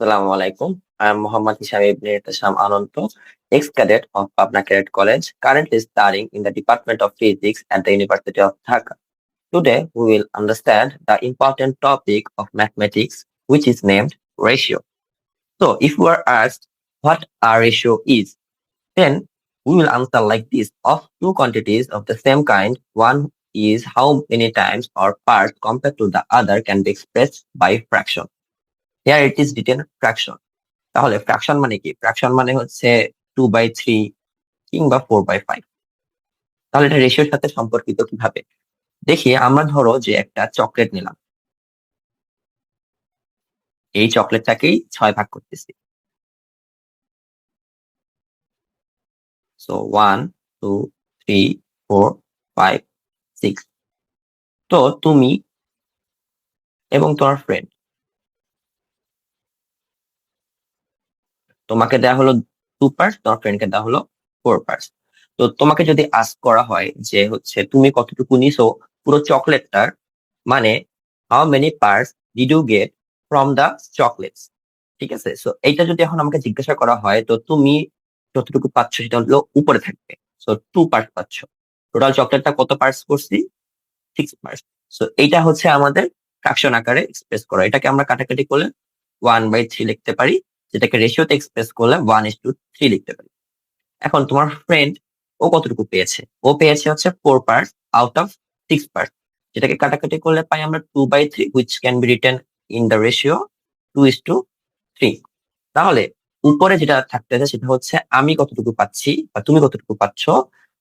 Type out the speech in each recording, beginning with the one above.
Assalamu alaikum. I am Muhammad Hisham Ibn Tasham Ananto, ex-cadet of Pabna Cadet College, currently studying in the Department of Physics at the University of Dhaka. Today, we will understand the important topic of mathematics, which is named ratio. So, if we are asked what a ratio is, then we will answer like this. Of two quantities of the same kind, one is how many times or parts compared to the other can be expressed by fraction. Here it is written fraction. তাহলে fraction মানে কি? Fraction মানে হচ্ছে two by three কিংবা four by five তাহলে এটা রেশিওর সাথে সম্পর্কিত কীভাবে? দেখি, আমরা ধরো যে একটা চকলেট নিলাম। এই চকলেটটাকেই ছয় ভাগ করতেছি। One two three four five six তো তুমি এবং তোমার ফ্রেন্ড তোমাকে দেওয়া হলো টু পার্টস তোমার ফ্রেন্ডকে দেওয়া হলো ফোর পার্স তো তোমাকে যদি আস্ক করা হয় যে হচ্ছে তুমি কতটুকু নিছো, পুরো চকলেটটার মানে how many parts did you get from the chocolates ঠিক আছে? সো এইটা যদি এখন আমাকে জিজ্ঞাসা করা হয়, তো তুমি যতটুকু পাচ্ছ সেটা হলো উপরে থাকবে। সো টু পার্স পাচ্ছ। টোটাল চকলেটটা কত পার্স করছি? সিক্স পার্স সো এইটা হচ্ছে আমাদের ফ্র্যাকশন আকারে এক্সপ্রেস করা। এটাকে আমরা কাটাকাটি করলে ওয়ান বাই থ্রি লিখতে পারি। যেটাকে রেশিওতে এক্সপ্রেস করলে ওয়ান ইস টু থ্রি লিখতে পারি। এখন তোমার ফ্রেন্ড ও কতটুকু পেয়েছে? ও পেয়েছে হচ্ছে four parts out of six parts যেটাকে কাটাকাটি করলে পাই আমরা two by three which can be written in the ratio two is to three তাহলে উপরে যেটা থাকতেছে সেটা হচ্ছে আমি কতটুকু পাচ্ছি বা তুমি কতটুকু পাচ্ছ?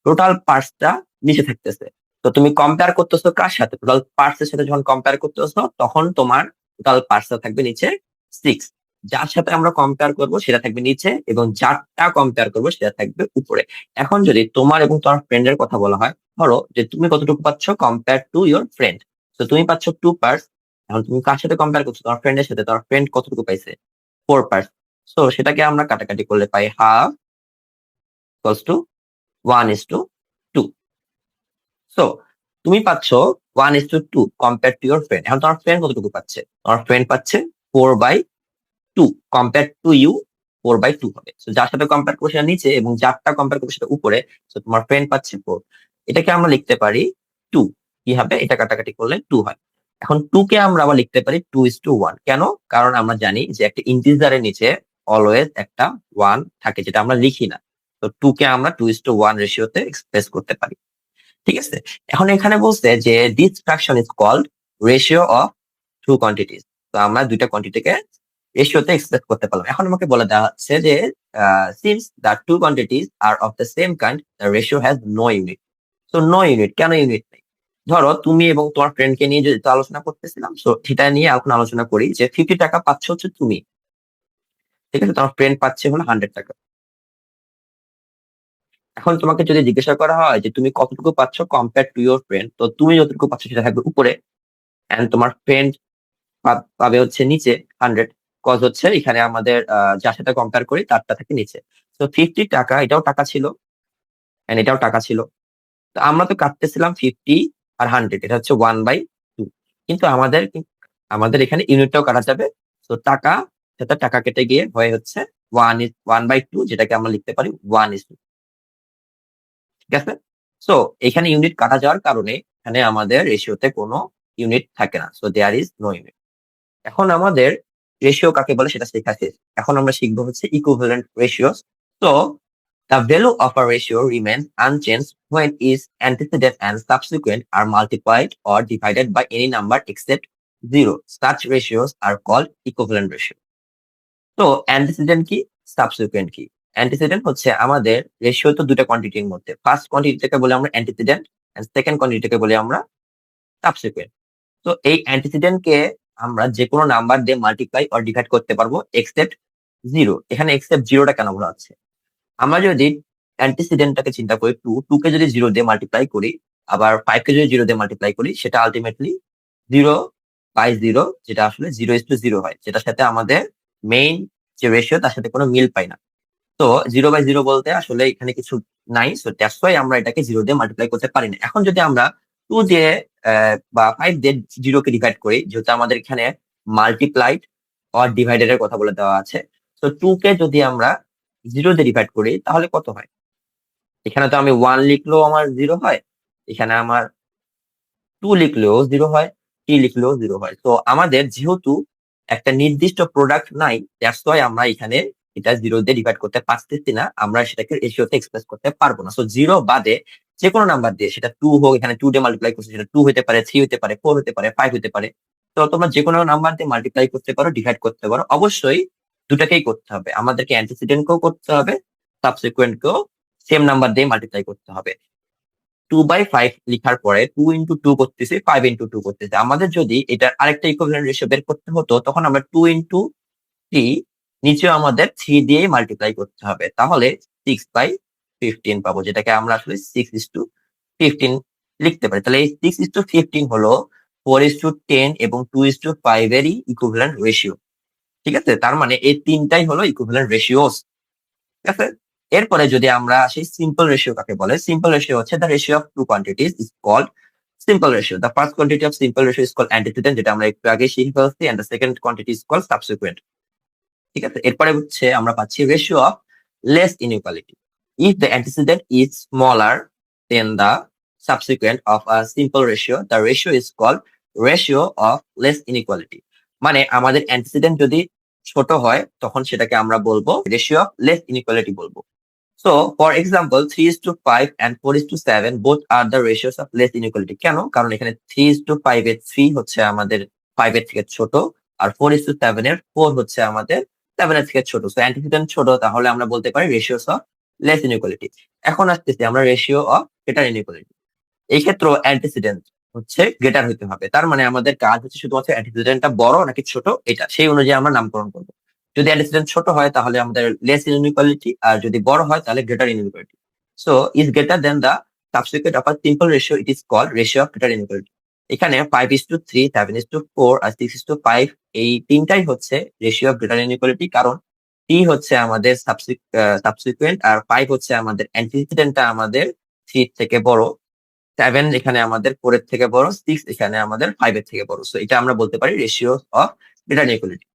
টোটাল পার্টসটা নিচে থাকতেছে। তো তুমি কম্পেয়ার করতেছো কার সাথে? টোটাল পার্টস এর সাথে যখন কম্পেয়ার করতেছো, তখন তোমার টোটাল পার্টসটা থাকবে নিচে সিক্স যার সাথে আমরা কম্পেয়ার করব সেটা থাকবে নিচে এবং যারটা কম্পেয়ার করব সেটা থাকবে উপরে। এখন যদি তোমার এবং তোমার ফ্রেন্ডের কথা বলা হয়, ধরো যে তুমি কতটুকু পাচ্ছ কম্পেয়ার টু ইউর ফ্রেন্ড তো তুমি পাচ্ছ টু পার্স এখন তুমি কার সাথে কম্পেয়ার করছ? তোমার ফ্রেন্ডের সাথে, তোমার ফ্রেন্ড কতটুকু পাইছে? ফোর পার্স তো সেটাকে আমরা কাটাকাটি করলে পাই half equals to one is to two so তুমি পাচ্ছ one is to two compare to your friend এখন তোমার ফ্রেন্ড কতটুকু পাচ্ছে? তোমার ফ্রেন্ড পাচ্ছে four by two compare to you four by two হবে। যার সাথে কম্পেয়ার করব সেটা নিচে এবং যারটা কম্পেয়ার করব সেটা উপরে। তো তোমার ফ্রেন্ড পাচ্ছে ফোর এটাকে আমরা লিখতে পারি টু কি হবে? এটা কাটাকাটি করলে টু হয়। এখন টু কে আমরা আবার লিখতে পারি টু ইস টু ওয়ান কেন? কারণ আমরা জানি যে একটা ইন্টিজারের নিচে অলওয়েজ একটা ওয়ান থাকে, যেটা আমরা লিখি না। তো টু কে আমরা টু ইস টু ওয়ান রেশিওতে এক্সপ্রেস করতে পারি। ঠিক আছে? এখন এখানে বলছে যে this fraction is called ratio of two quantities তো আমরা দুইটা কোয়ান্টিটিকে রেশিওতে এক্সপ্রেস করতে পারলাম। এখন আমাকে বলে দেওয়া হচ্ছে যে since the two quantities are of the same kind the ratio has no unit so no unit কেন ইউনিট নেই? ধরো, তুমি এবং তোমার ফ্রেন্ডকে নিয়ে যদি আলোচনা করতেছিলাম সো সেটা নিয়ে এখন আলোচনা করি যে ফিফটি টাকা পাচ্ছ হচ্ছে তুমি। ঠিক আছে, তোমার ফ্রেন্ড পাচ্ছে হলো হান্ড্রেড টাকা। এখন তোমাকে যদি জিজ্ঞাসা করা হয় যে, তুমি কতটুকু পাচ্ছ কম্পেয়ার টু ইউর ফ্রেন্ড তো তুমি যতটুকু পাচ্ছ সেটা থাকবে উপরে। এন্ড তোমার ফ্রেন্ড পাবে হচ্ছে নিচে হান্ড্রেড কজ হচ্ছে এখানে আমাদের যার সাথে কম্পেয়ার করি তারটা থেকে নিচে। তো ফিফটি টাকা, এটাও টাকা ছিল। এন্ড এটাও টাকা ছিল। তো আমরা তো কাটতেছিলাম ফিফটি আর হান্ড্রেড এটা হচ্ছে ওয়ান বাই টু কিন্তু আমাদের আমাদের এখানে ইউনিটটাও কাটা যাবে। তো টাকা, সেটা টাকা কেটে গিয়ে হয়ে হচ্ছে one is one by two যেটাকে আমরা লিখতে পারি ওয়ান ইজ টু ঠিক আছে? সো এখানে ইউনিট কাটা যাওয়ার কারণে এখানে আমাদের রেশিওতে কোনো ইউনিট থাকে না। So there is no unit এখন আমাদের রেশিও কাকে বলে সেটা শেখা শেষ। এখন আমরা শিখব হচ্ছে ইকুভ্যালেন্ট রেশিও তো the value of a ratio remain unchanged when is antecedent and subsequent are multiplied or divided by any number except zero search ratio are call equivalent ratio তো অ্যান্টিসিডেন্ট কি? সাবসিকুয়েন্ট কি? Antecedent হচ্ছে আমাদের ratio তো দুটো কোয়ান্টিটির মধ্যে। First কোয়ান্টিটিকে বলে আমরা অ্যান্টিসিডেন্ট সেকেন্ড কোয়ান্টিটিকে বলি আমরা সাবসিকুয়েন্ট তো এই অ্যান্টিসিডেন্টকে আমরা যে কোনো নাম্বার দিয়ে মাল্টিপ্লাই অর ডিভাইড করতে পারব এক্সেপ্ট জিরো এখানে এক্সেপ্ট জিরোটা কেন বলা হচ্ছে আমরা যদি অ্যান্টিসিডেন্টটাকে চিন্তা করি টু টু কে যদি জিরো দিয়ে মাল্টিপ্লাই করি, আবার ফাইভ কে যদি জিরো দিয়ে মাল্টিপ্লাই করি, সেটা আলটিমেটলি জিরো বাই জিরো যেটা আসলে জিরো ইস টু জিরো হয়, যেটার সাথে আমাদের মেইন যে রেশিও তার সাথে কোনো মিল পাই না। তো জিরো বাই জিরো বলতে আসলে এখানে কিছু নাই সো দ্যাটস ওয়াই আমরা এটাকে জিরো দিয়ে মাল্টিপ্লাই করতে পারি না। এখন যদি আমরা টু দিয়ে বা ফাইভ দিয়ে জিরো কে ডিভাইড করি, যেহেতু আমাদের এখানে মাল্টিপ্লাইড অর ডিভাইডেড এর কথা বলে দেওয়া আছে, তো টু কে যদি আমরা জিরো দিয়ে ডিভাইড করি, তাহলে কত হয়? এখানে তো আমি ওয়ান লিখলেও আমার জিরো হয়, এখানে আমার টু লিখলেও জিরো হয় থ্রি লিখলেও জিরো হয়। তো আমাদের যেহেতু একটা নির্দিষ্ট প্রোডাক্ট নাই দ্যাটস আমরা এখানে এটা জিরো দিয়ে ডিভাইড করতে পারতেছি না, আমরা সেটাকে রেশিওতে এক্সপ্রেস করতে পারব না। সো জিরো বাদে যে কোনো নাম্বার দিয়ে, সেটা টু হোক, এখানে টু দিয়ে মাল্টিপ্লাই করছে, সেটা টু হতে পারে থ্রি হতে পারে ফোর হতে পারে ফাইভ হতে পারে। তো তোমরা যে কোনো নাম্বার দিয়ে মাল্টিপ্লাই করতে পারো ডিভাইড করতে পারো। অবশ্যই দুটাকেই করতে হবে। আমাদেরকে অ্যান্টিসিডেন্টকেও করতে হবে সাবসিকুয়েন্টকেও সেম নাম্বার দিয়ে মাল্টিপ্লাই করতে হবে। টু বাই ফাইভ লিখার পরে টু ইন্টু টু করতেছি ফাইভ ইন্টু টু করতেছি। আমাদের যদি এটা আরেকটা ইকুইভ্যালেন্ট রেশিও বের করতে হতো, তখন আমরা টু ইন্টু থ্রি নিচেও আমাদের থ্রি দিয়েই মাল্টিপ্লাই করতে হবে। তাহলে সিক্স বাই ফিফটিন পাবো, যেটাকে আমরা আসলে সিক্স ইস টু ফিফটিন লিখতে পারি। তাহলে এই সিক্স ইস টু ফিফটিন হলো ফোর ইস টু টেন এবং টু ইস টু ফাইভ এরই ইকুইভ্যালেন্ট রেশিও ঠিক আছে? তার মানে এই তিনটাই হলো ইকুইভ্যালেন্ট রেশিওস ঠিক আছে? এরপরে যদি আমরা আসি সিম্পল রেশিও কাকে বলে সিম্পল রেশিও হচ্ছে the ratio of two quantities is called simple ratio the first quantity of simple ratio is called antecedent যেটা আমরা একটু আগে শিখে ফেলছি and the second quantity is called subsequent ঠিক আছে? এরপরে হচ্ছে আমরা পাচ্ছি ratio of less inequality if the antecedent is smaller than the subsequent of a simple ratio, the ratio is called ratio of less inequality. মানে আমাদের antecedent যদি ছোট হয়, তখন সেটাকে আমরা বলব রেশিও অফ লেস ইনইকুয়ালিটি বলব। So for example three is to five and four is to seven both are the ratios of less inequality কেন? কারণ এখানে থ্রি ইস টু ফাইভ এর থ্রি হচ্ছে আমাদের ফাইভ এর থেকে ছোট, আর ফোর ইস টু সেভেন এর ফোর হচ্ছে আমাদের সেভেন এর থেকে ছোট। সো অ্যান্টিসিডেন্ট ছোট, তাহলে আমরা বলতে পারি রেশিওস অফ লেস ইনইকুয়ালিটি এখন আসতেছি আমরা রেশিও অফ গ্রেটার ইনইকুয়ালিটি এই ক্ষেত্রে অ্যান্টিসিডেন্ট হচ্ছে গ্রেটার হতে হবে। তার মানে আমাদের কাজ হচ্ছে শুধুমাত্র অ্যান্টিসিডেন্টটা বড় নাকি ছোট এটা, সেই অনুযায়ী আমরা নামকরণ করব। যদি অ্যান্টিসিডেন্ট ছোট হয় তাহলে আমাদের লেস ইনইকুয়ালিটি আর যদি বড় হয় তাহলে greater inequality so is greater than the subsequent of a simple ratio it is called ratio of greater inequality এখানে five is to three seven is to four R six is to five এই তিনটাই হচ্ছে ratio of greater inequality কারণ টি হচ্ছে আমাদের subsequent আর five হচ্ছে আমাদের অ্যান্টিসিডেন্টটা আমাদের থ্রি থেকে বড়। সেভেন এখানে আমাদের ফোর এর থেকে বড় সিক্স এখানে আমাদের ফাইভ এর থেকে বড়। সো এটা আমরা বলতে পারি রেশিও অফ ইনইকুয়ালিটি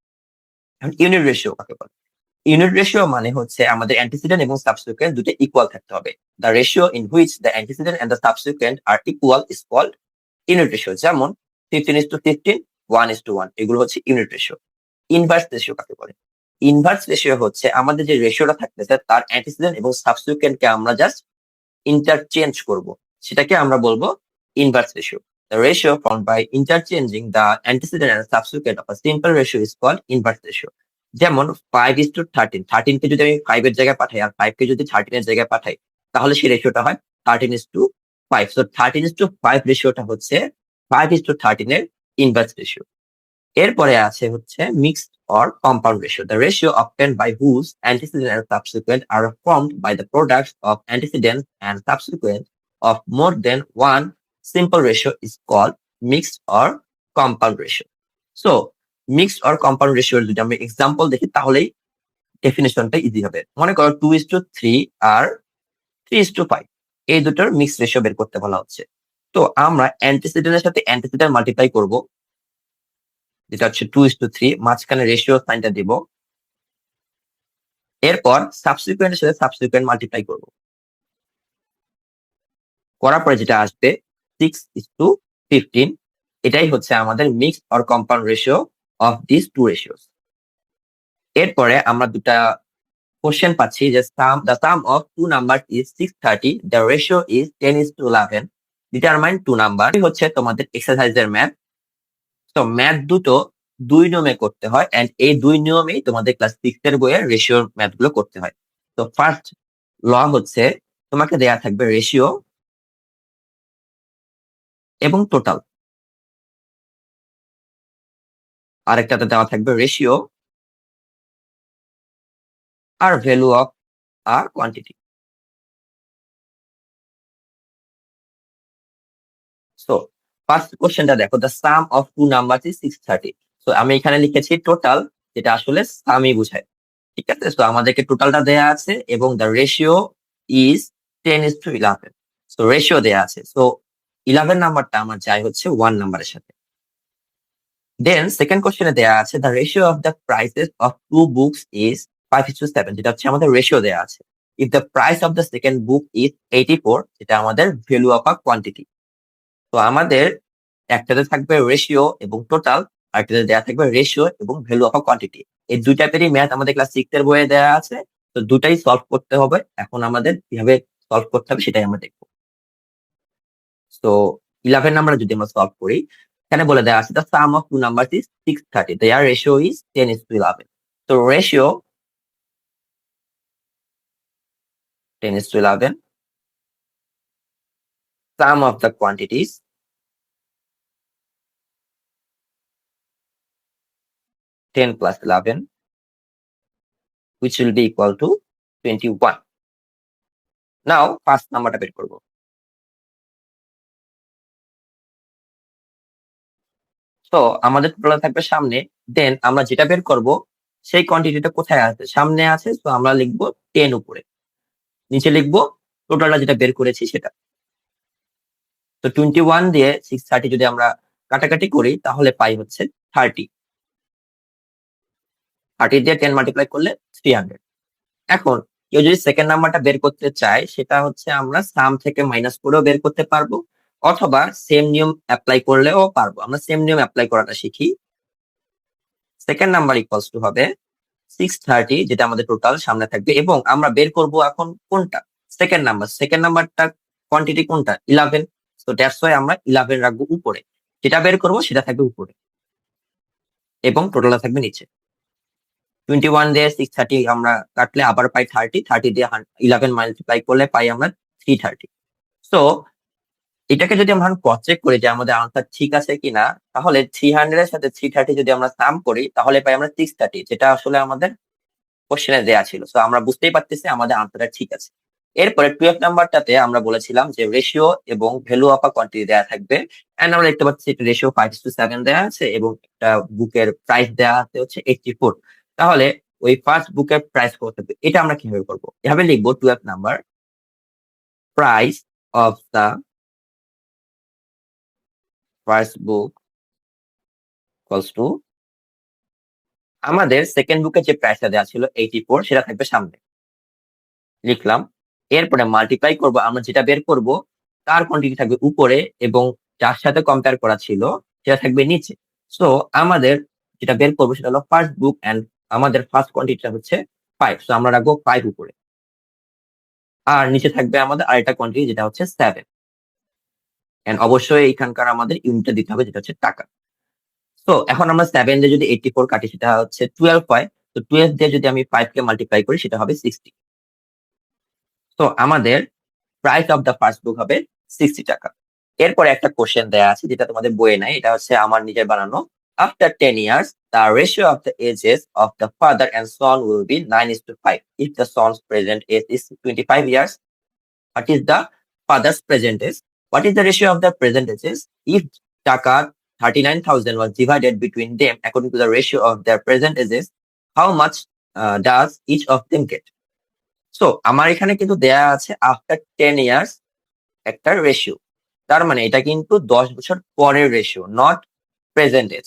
এখন ইউনিট রেশিও কাকে বলে? ইউনিট রেশিও মানে হচ্ছে আমাদের অ্যান্টিসিডেন্ট এবং সাবসিকুয়েন্ট দুটো ইকুয়াল থাকতে হবে। The ratio in which the antecedent and the subsequent are equal is called unit ratio যেমন fifteen is to fifteen one is to one এগুলো হচ্ছে ইউনিট রেশিও ইনভার্স রেশিও কাকে বলে? ইনভার্স রেশিও হচ্ছে আমাদের যে রেশিওটা থাকতেছে, তার অ্যান্টিসিডেন্ট এবং সাবসিকুয়েন্টকে আমরা জাস্ট ইন্টারচেঞ্জ করব। সেটাকে আমরা বলব inverse ratio The ratio formed by interchanging the antecedent and subsequent of a simple ratio is called inverse. যেমন five is to thirteen thirteen কে যদি আমি ফাইভ এর জায়গায় পাঠাই আর ফাইভ কে যদি থার্টিন এর জায়গায় পাঠাই, তাহলে সেই রেশিওটা হয় thirteen is to five so thirteen is to five রেশিওটা হচ্ছে ফাইভ ইস টু থার্টিন এর ইনভার্স রেশিও এরপরে আছে হচ্ছে mixed or compound ratio the ratio obtain by whose antecedent and subsequent are form by the product of antecedent and subsequent of more than one simple ratio is call mixed or compound ratio so mixed or compound ratio যদি আমি example দেখি, তাহলেই ডেফিনেশনটা easy হবে। মনে করো two is to three আর three is to five এই দুটোর মিক্সড রেশিও বের করতে বলা হচ্ছে। তো আমরা অ্যান্টিসিডেন্টের সাথে অ্যান্টিসিডেন্ট মাল্টিপ্লাই করব। যেটা হচ্ছে টু ইস টু থ্রি মাঝখানে রেশিও সাইনটা দিব। এরপর সাবসিকুয়েন্টের সাথে সাবসিকুয়েন্ট মাল্টিপ্লাই করব। করার পরে যেটা আসবে সিক্স ইস টু ফিফটিন এটাই হচ্ছে আমাদের mix or compound ratio of this two ratios এরপরে আমরা দুটা কোশ্চেন পাচ্ছি যে sum the sum of two number is six thirty the ratio is ten is to eleven determine two number হচ্ছে তোমাদের এক্সারসাইজের ম্যাথ তো ম্যাথ দুটো দুই নিয়মে করতে হয় এন্ড এই দুই নিয়মেই তোমাদের ক্লাস সিক্স এর বইয়ের রেশিওর ম্যাথগুলো করতে হয়। তো ফার্স্ট ল হচ্ছে তোমাকে দেয়া থাকবে রেশিও এবং টোটাল আরেকটাতে দেওয়া থাকবে রেশিও আর ভ্যালু অফ আর কোয়ান্টিটি ফার্স্ট কোশ্চেনটা দেখো the sum of two number is six thirty so আমি এখানে লিখেছি টোটাল যেটা আসলে সামই বুঝায়। ঠিক আছে? তো আমাদেরকে টোটালটা দেয়া আছে এবং the ratio is ten is to eleven so ratio দেয়া আছে। সো ইলেভেন নাম্বারটা আমার চাই হচ্ছে ওয়ান নাম্বারের সাথে। দেন সেকেন্ড কোশ্চেনে দেয়া আছে the ratio of the prices of two books is five is to seven যেটা হচ্ছে আমাদের রেশিও দেয়া আছে। If the price of the second book is eighty four যেটা আমাদের ভ্যালু অফ আ কোয়ান্টিটি তো, আমাদের একটাতে থাকবে রেশিও এবং টোটাল আরেকটাতে দেওয়া থাকবে রেশিও এবং ভ্যালু অফ কোয়ান্টিটি এই দুই টাইপেরই ম্যাথ আমাদের ক্লাস সিক্স এর বইয়ে দেওয়া আছে, তো দুটাই সলভ করতে হবে। এখন আমাদের কীভাবে সলভ করতে হবে সেটাই আমরা দেখব। তো ইলেভেন নাম্বার যদি আমরা সলভ করি, এখানে বলে দেওয়া আছে the sum of two number is six thirty their ratio is ten is to eleven তো ratio ten is to eleven sum of the quantities ten plus eleven, which will be equal to twenty-one. Now, first নাম্বারটা বের করব। তো আমাদের total থাকবে সামনে। দেন আমরা যেটা বের করব, সেই কোয়ান্টিটিটা কোথায় আছে? সামনে আছে তো আমরা লিখব টেন উপরে। নিচে লিখব টোটালটা যেটা বের করেছি সেটা। তো টোয়েন্টি ওয়ান দিয়ে সিক্স থার্টি যদি আমরা কাটাকাটি করি, তাহলে পাই হচ্ছে থার্টি থার্টি দিয়ে টেন মাল্টিপ্লাই করলে থ্রি হান্ড্রেড এখন কেউ যদি সেকেন্ড নাম্বারটা বের করতে চায়, সেটা হচ্ছে আমরা সাম থেকে মাইনাস করেও বের করতে পারব, অথবা সেম নিয়ম অ্যাপ্লাই করলেও পারব। আমরা সেম নিয়ম অ্যাপ্লাই করাটা শিখি। সেকেন্ড নাম্বার ইকুয়ালস টু হবে সিক্স থার্টি যেটা আমাদের টোটাল সামনে থাকবে, এবং আমরা বের করব এখন কোনটা? সেকেন্ড নাম্বার সেকেন্ড নাম্বারটা কোয়ান্টিটি কোনটা? ইলেভেন তো দ্যাটস ওয়াই আমরা ইলেভেন রাখব উপরে। যেটা বের করব, সেটা থাকবে উপরে। এবং টোটালটা থাকবে নিচে। টোয়েন্টি ওয়ান দিয়ে সিক্স থার্টি আমরা কাটলে আবার পাই থার্টি থার্টি দিয়ে ইলেভেন মাল্টিপ্লাই করলে পাই আমরা থ্রি থার্টি সো এটাকে যদি আমরা ক্রস করি যে আমাদের আনসার ঠিক আছে কিনা, তাহলে থ্রি হান্ড্রেড এর সাথে থ্রি থার্টি যদি আমরা সাম করি, তাহলে পাই আমরা সিক্স থার্টি যেটা আসলে আমাদের কোশ্চেনে দেওয়া ছিল। সো আমরা বুঝতেই পারতেছি আমাদের আনসারটা ঠিক আছে। এরপরে টুয়েলভ নাম্বারটাতে আমরা বলেছিলাম যে রেশিও এবং ভ্যালু অফ কোয়ান্টিটি দেওয়া থাকবে। এন্ড আমরা দেখতে পাচ্ছি রেশিও ফাইভ টু সেভেন দেওয়া আছে এবং একটা বুকের প্রাইস দেওয়া আছে হচ্ছে এইটটি ফোর তাহলে ওই ফার্স্ট বুকের প্রাইস কত থাকবে এটা আমরা কীভাবে করব? এভাবে লিখব twelve number price of the first book equals to আমাদের সেকেন্ড বুকের যে প্রাইসটা দেওয়া ছিল এইটি ফোর সেটা থাকবে সামনে। লিখলাম। এরপরে মাল্টিপ্লাই করব। আমরা যেটা বের করব, তার কোয়ান্টিটি থাকবে উপরে এবং যার সাথে কম্পেয়ার করা ছিল, সেটা থাকবে নিচে। সো আমাদের যেটা বের করব সেটা হলো ফার্স্ট বুক অ্যান্ড আমাদের ফার্স্ট কোয়ান্টিটিটা হচ্ছে ফাইভ সো আমরা রাখব ফাইভ উপরে। আর নিচে থাকবে আমাদের আরেকটা কোয়ান্টিটি যেটা হচ্ছে সেভেন এন্ড অবশ্যই এইখানকার আমাদের ইউনিটটা দিতে হবে, যেটা হচ্ছে টাকা। তো এখন আমরা সেভেন দিয়ে যদি এইটি ফোর কাটি, সেটা হচ্ছে টুয়েলভ হয়। তো টুয়েলভ দিয়ে যদি আমি ফাইভ কে মাল্টিপ্লাই করি, সেটা হবে সিক্সটি তো আমাদের price of the first book হবে সিক্সটি টাকা। এরপরে একটা কোশ্চেন দেয়া আছে, যেটা তোমাদের বইয়ে নাই, এটা হচ্ছে আমার নিজের বানানো years the ratio of the ages of the father and son will be nine is to five if the son's present age is twenty five years what is the father's present age what is the ratio of the present ages if taka thirty nine thousand was divided between them according to the ratio of the present ages how much does each of them get so আমার এখানে কিন্তু দেয়া আছে after ten years একটা ratio তার মানে এটা কিন্তু দশ বছর পরের রেশিও নট প্রেজেন্ট এজ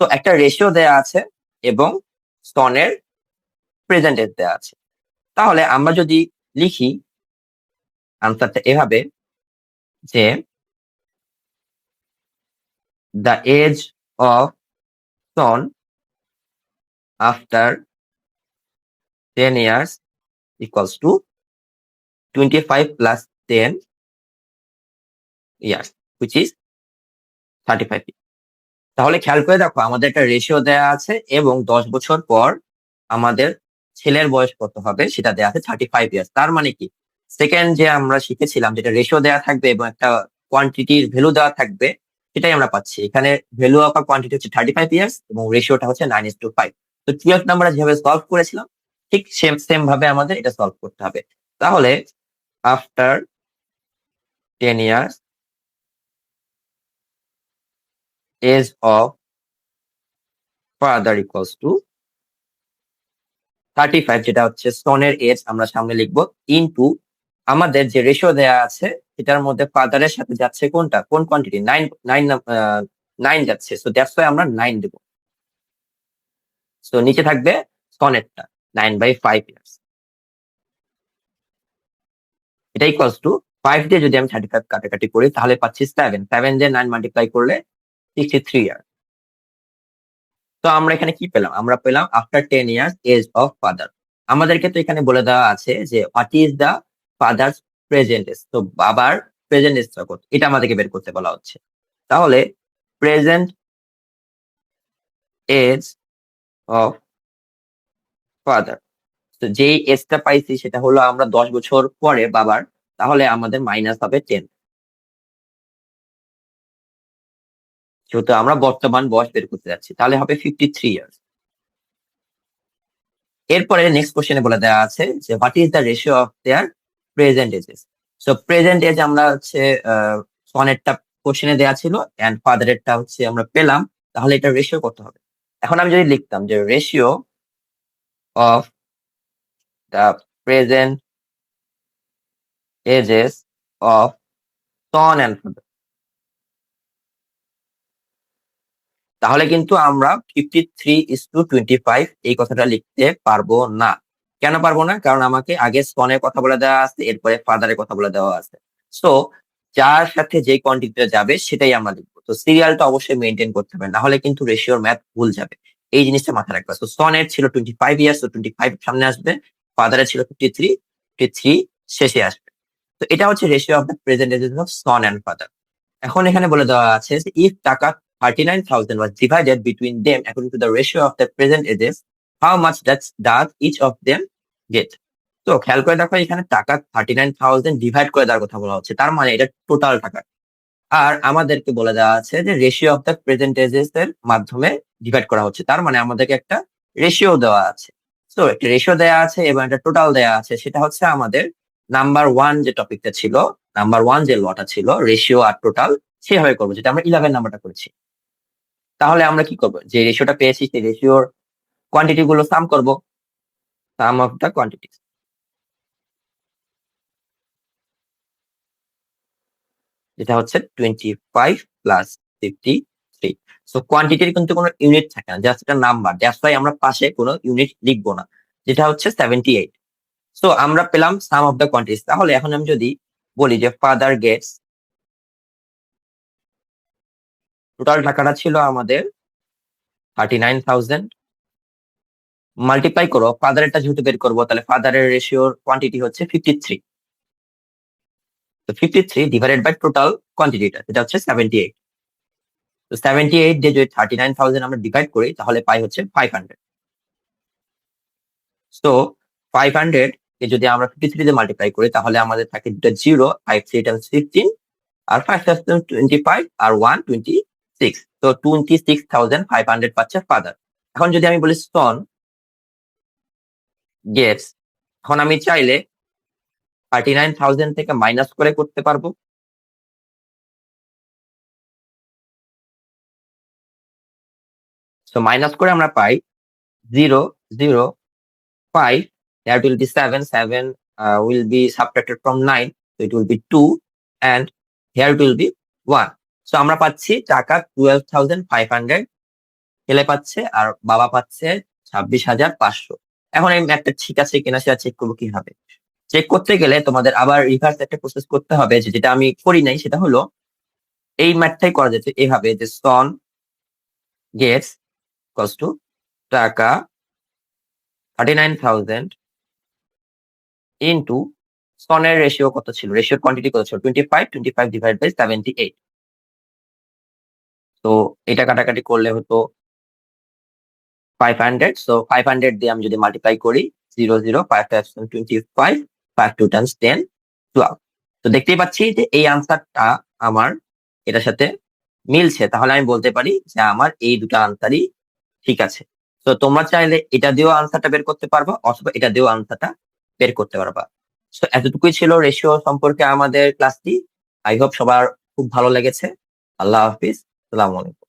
তো একটা রেশিও দেয়া আছে এবং স্তনের প্রেজেন্ট এজ দেয়া আছে। তাহলে আমরা যদি লিখি আনসারটা এভাবে যে the age of son after ten years equals to 25 plus 10 years, which is 35 তাহলে খেয়াল করে দেখো, আমাদের একটা রেশিও দেয়া আছে এবং দশ বছর পর আমাদের ছেলের বয়স কত হবে সেটা দেয়া আছে থার্টি ফাইভ ইয়ার্স তার মানে কি? সেকেন্ড যে আমরা শিখেছিলাম যেটা রেশিও দেওয়া থাকবে এবং একটা কোয়ান্টিটির ভ্যালু দেওয়া থাকবে, সেটাই আমরা পাচ্ছি। এখানে ভ্যালু অফ কোয়ান্টিটি হচ্ছে থার্টি ফাইভ ইয়ার্স এবং রেশিওটা হচ্ছে নাইন ইস টু ফাইভ তো টুয়েলভ নাম্বার যেভাবে সলভ করেছিলাম, ঠিক সেম সেম ভাবে আমাদের এটা সলভ করতে হবে। তাহলে after ten years of father equals to thirty five যেটা হচ্ছে সনের এজ আমরা সামনে লিখব ইনটু আমাদের যে রেশিও দেয়া আছে, এটার মধ্যে ফাদারের সাথে যাচ্ছে কোনটা? কোন কোয়ান্টিটি নাইন নাইন নাইন যাচ্ছে। সো দ্যাটস ওয়াই আমরা নাইন দেবো। সো নিচে থাকবে সনেটটা নাইন বাই ফাইভ ইয়ার্স এটা ইকুয়ালস টু ফাইভ দিয়ে যদি আমি থার্টি ফাইভ কাটাকাটি করি, তাহলে পাচ্ছি সেভেন সেভেন দিয়ে নাইন মাল্টিপ্লাই করলে সিক্সটি থ্রি ইয়ার তো আমরা এখানে কি পেলাম? আমরা পেলাম after ten years age of father আমাদেরকে তো এখানে বলে দেওয়া আছে যে what is the father's present age তো বাবার প্রেজেন্ট এজটা কত এটা আমাদেরকে বের করতে বলা হচ্ছে। তাহলে প্রেজেন্ট এজ অফ ফাদার তো যেই এজটা পাইছি সেটা হলো আমরা দশ বছর পরে বাবার, তাহলে আমাদের মাইনাস হবে টেন যেহেতু আমরা বর্তমান বয়স বের করতে যাচ্ছি, তাহলে হবে ফিফটি থ্রি ইয়ার্স এরপরে নেক্সট কোশ্চেনে বলে দেওয়া আছে যে what is the ratio of their present ages so present age আমরা হচ্ছে সনেটটা কোশ্চেনে দেওয়া ছিল অ্যান্ড ফাদারেরটা হচ্ছে আমরা পেলাম, তাহলে এটা রেশিও কত হবে? এখন আমি যদি লিখতাম যে ratio of the present ages of son and father তাহলে কিন্তু আমরা fifty three is to twenty five এই কথাটা লিখতে পারব না। কেন পারব না? কারণ আমাকে আগে সনের কথা বলে দেওয়া আছে, এরপরে ফাদারের কথা বলে দেওয়া আছে। সো যার সাথে যে কোয়ান্টিটিটা যাবে, সেটাই আমরা লিখব। তো সিরিয়ালটা অবশ্যই মেনটেন করতে হবে নাহলে কিন্তু রেশিওর ম্যাথ ভুল যাবে। এই জিনিসটা মাথায় রাখবে। তো সনের ছিল টোয়েন্টি ফাইভ ইয়ার্স তো টোয়েন্টি ফাইভ সামনে আসবে ফাদারের ছিল ফিফটি থ্রি ফিফটি থ্রি শেষে আসবে। তো এটা হচ্ছে ratio of the present of son and father এখন এখানে বলে দেওয়া আছে যে ইফ টাকা 39,000 was divided between them according to the ratio of the present ages, how much does, does each of them get? তো খেয়াল করে দেখো এখানে টাকা থার্টি নাইন থাউজেন্ড ডিভাইড করে দেওয়ার কথা বলা হচ্ছে। তার মানে এটা টোটাল টাকা। আর আমাদেরকে বলে দেওয়া আছে যে ratio of the present ages এর মাধ্যমে ডিভাইড করা হচ্ছে। তার মানে আমাদেরকে একটা রেশিও দেওয়া আছে। তো একটা রেশিও দেওয়া আছে এবং একটা টোটাল দেওয়া আছে। সেটা হচ্ছে আমাদের নাম্বার ওয়ান যে টপিকটা ছিল নাম্বার ওয়ান যে লটা ছিল রেশিও আর টোটাল সেভাবে করব। যেটা আমরা ইলেভেন নাম্বারটা করেছি। তাহলে আমরা কি করব? যে রেশিওটা পেয়েছি, সেই রেশিওর কোয়ান্টিটি গুলো সাম করব। সাম অফ দ্য কোয়ান্টিটি যেটা হচ্ছে twenty five plus fifty three so কোয়ান্টিটির কিন্তু কোনো ইউনিট থাকে না জাস্ট একটা নাম্বার দ্যাটস ওয়াই আমরা পাশে কোনো ইউনিট লিখব না, যেটা হচ্ছে সেভেন্টি এইট সো আমরা পেলাম সাম অফ দ্য কোয়ান্টিটিস তাহলে এখন আমি যদি বলি যে ফাদার গেটস টোটাল টাকাটা ছিল আমাদের থার্টি নাইন থাউজেন্ড মাল্টিপ্লাই করো ফাদারেরটা যেহেতু বের করব, তাহলে ফাদারের রেশিওর কোয়ান্টিটি হচ্ছে ফিফটি থ্রি তো fifty three divided by total কোয়ান্টিটিটা যেটা হচ্ছে সেভেন্টি এইট তো সেভেন্টি এইট দিয়ে যদি থার্টি নাইন থাউজেন্ড আমরা ডিভাইড করি, তাহলে পাই হচ্ছে five hundred so five hundred কে যদি আমরা ফিফটি থ্রি দিয়ে মাল্টিপ্লাই করি, তাহলে আমাদের থাকে দুটো zero five three times fifteen আর ফাইভ টোয়েন্টি ফাইভ আর ওয়ান টোয়েন্টি সিক্স তো twenty six thousand five hundred পাচ্ছে ফাদার এখন যদি আমি বলি সন গেটস এখন আমি চাইলে থার্টি নাইন থাউজেন্ড থেকে মাইনাস করে করতে পারব। তো মাইনাস করে আমরা পাই zero zero five will be seven seven uh, will be subtracted from nine so it will be two and here it will be one. So আমরা পাচ্ছি টাকা টুয়েলভ থাউজেন্ড ফাইভ হান্ড্রেড ছেলে পাচ্ছে আর বাবা পাচ্ছে ছাব্বিশ হাজার পাঁচশো। এখন এই ম্যাথটা ঠিক আছে কিনা সেটা চেক করব কীভাবে। চেক করতে গেলে তোমাদের আবার রিভার্স একটা প্রসেস করতে হবে যেটা আমি করি নাই সেটা হলো এই ম্যাথটাই করা যেতে এভাবে যে সন গেটস কস টু টাকা থার্টি নাইন থাউজেন্ড ইন্টু সনের রেশিও কত ছিল? রেশিওর কোয়ান্টিটি কত ছিল? Twenty five twenty five divide by seventy eight তো এটা কাটাকাটি করলে হতো five hundred so five hundred দিয়ে আমি যদি মাল্টিপ্লাই করি zero zero five five twenty five five two times ten twelve তো দেখতেই পাচ্ছি যে এই আনসারটা আমার এটার সাথে মিলছে। তাহলে আমি বলতে পারি যে আমার এই দুটো আনসারই ঠিক আছে। তো তোমরা চাইলে এটা দিয়েও আনসারটা বের করতে পারবা, অথবা এটা দিয়েও আনসারটা বের করতে পারবা। তো এতটুকুই ছিল রেশিও সম্পর্কে আমাদের ক্লাসটি আই হোপ সবার খুব ভালো লেগেছে। আল্লাহ হাফিজ। সালামু আলাইকুম।